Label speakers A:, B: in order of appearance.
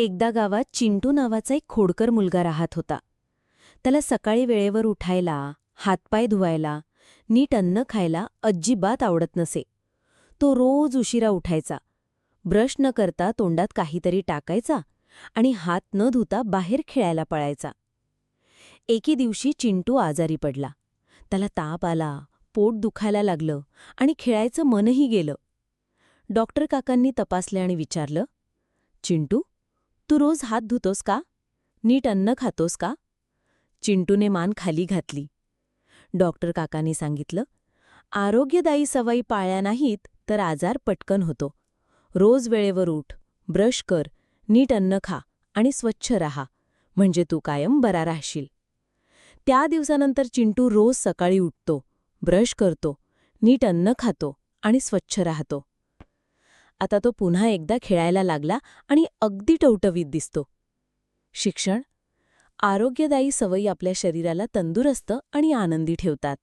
A: एकदा गावात चिंटू नावाचा एक खोडकर मुलगा राहत होता. त्याला सकाळी वेळेवर उठायला हातपाय धुवायला नीट अन्न खायला अजिबात आवडत नसे. तो रोज उशिरा उठायचा. ब्रश न करता तोंडात काहीतरी टाकायचा आणि हात न धुता बाहेर खेळायला पळायचा. एके दिवशी चिंटू आजारी पडला. त्याला ताप आला पोट दुखायला लागलं आणि खेळायचं मनही गेलं. डॉक्टर काकांनी तपासले आणि विचारलं चिंटू तू रोज हात धुतोस का? नीट अन्न खातोस का? चिंटूने मान खाली घातली. डॉक्टर काकांनी सांगितलं आरोग्यदायी सवयी पाळल्या नाहीत तर आजार पटकन होतो. रोज वेळेवर उठ ब्रश कर नीट अन्न खा आणि स्वच्छ राहा. म्हणजे तू कायम बरा राहशील. त्या दिवसानंतर चिंटू रोज सकाळी उठतो ब्रश करतो नीट अन्न खातो आणि स्वच्छ राहतो. आता तो पुन्हा एकदा खेळायला लागला आणि अगदी टवटवीत दिसतो. शिक्षण? आरोग्यदायी सवयी आपल्या शरीराला तंदुरुस्त आणि आनंदी ठेवतात.